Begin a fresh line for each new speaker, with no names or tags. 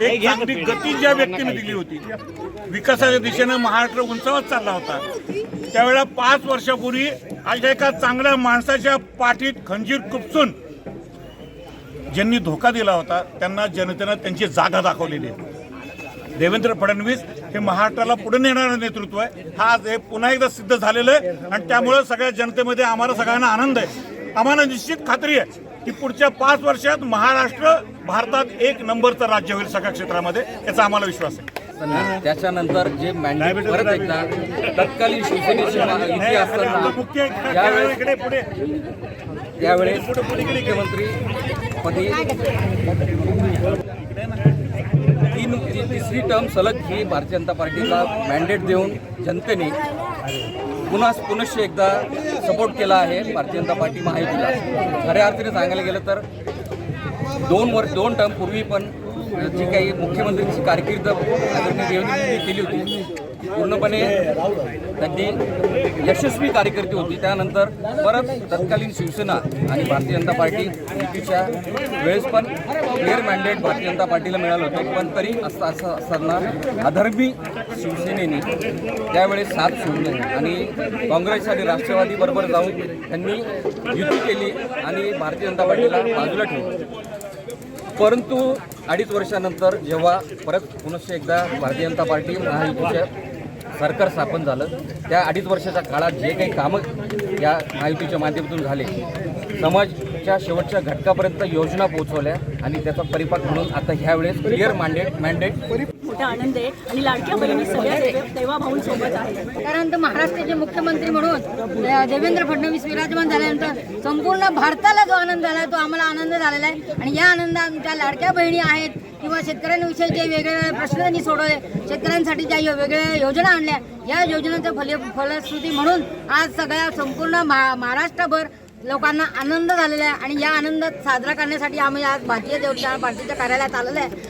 एक चांगली गती ज्या व्यक्तीने दिली होती विकासाच्या दिशेनं महाराष्ट्र उंचावत चालला होता. त्यावेळेला पाच वर्षापूर्वी अशा एका चांगल्या माणसाच्या पाठीत खंजीर कुपसून ज्यांनी धोका दिला होता त्यांना जनतेनं त्यांची जागा दाखवलेली आहे. देवेंद्र फडणवीस हे महाराष्ट्राला पुढे नेणारं नेतृत्व आहे. हा आज हे पुन्हा एकदा सिद्ध झालेलं आहे आणि त्यामुळे सगळ्या जनतेमध्ये आम्हाला सगळ्यांना आनंद आहे. आम्हाला निश्चित खात्री आहे. की पुढच्या पाच वर्षात महाराष्ट्र भारतात एक नंबरचं राज्य होईल सगळ्या क्षेत्रामध्ये याचा आम्हाला विश्वास आहे.
त्याच्यानंतर जे मॅन्डेट परत एकदा तत्कालीन शिवसेनेची युती असताना त्यावेळेस मुख्यमंत्री पदी तीन तिसरी टर्म सलग ही भारतीय जनता पार्टीला मॅन्डेट देऊन जनतेने पुन्हा पुनश्च एकदा सपोर्ट केला आहे. भारतीय जनता पार्टी महायुतीला खऱ्या अर्थाने सांगायला गेलं तर दोन वर्ष दोन टर्म पूर्वी पण जी काही मुख्यमंत्र्यांची कारकीर्द आदरणीय केली होती पूर्णपणे त्यांनी यशस्वी कार्यकर्ती होती. त्यानंतर परत तत्कालीन शिवसेना आणि भारतीय जनता पार्टी युतीच्या वेळेस पण क्लिअर मॅन्डेट भारतीय जनता पार्टीला मिळालं होतं. पण तरी असं असं असताना अधर्मी शिवसेनेने त्यावेळेस साथ सोडली आणि काँग्रेस आणि राष्ट्रवादी बरोबर जाऊन त्यांनी युती केली आणि भारतीय जनता पार्टीला बाजूला ठेवली. परंतु अडीच वर्षानंतर जेव्हा परत पुनश्च एकदा भारतीय जनता पार्टी महायुतीचं सरकार स्थापन झालं त्या अडीच वर्षाच्या काळात जे काही कामं या महायुतीच्या माध्यमातून झाले समाज शेवटच्या घटकापर्यंत योजना पोहोचवल्या आणि त्याचा परिपाक म्हणून आता ह्यावेळेस क्लिअर मॅन्डेट मॅन्डेट
मोठा आनंद आहे आणि लाडक्या बहिणी सगळ्या देव- देवाभाऊंसोबत आहेत.
कारण तर महाराष्ट्राचे मुख्यमंत्री म्हणून देवेंद्र फडणवीस विराजमान झाल्यानंतर संपूर्ण भारताला जो आनंद झाला तो आम्हाला आनंद झालेला आहे. आणि या आनंदात आमच्या लाडक्या बहिणी आहेत किंवा शेतकऱ्यांविषयी जे वेगवेगळे प्रश्न त्यांनी सोडवले शेतकऱ्यांसाठी ज्या वेगवेगळ्या योजना आणल्या या योजनांचं फल फलश्रुती म्हणून आज सगळ्या संपूर्ण महा महाराष्ट्रभर लोकांना आनंद झालेला आहे आणि या आनंदात साजरा करण्यासाठी आम्ही आज भारतीय जनता पार्टीच्या कार्यालयात आलेलो आहे.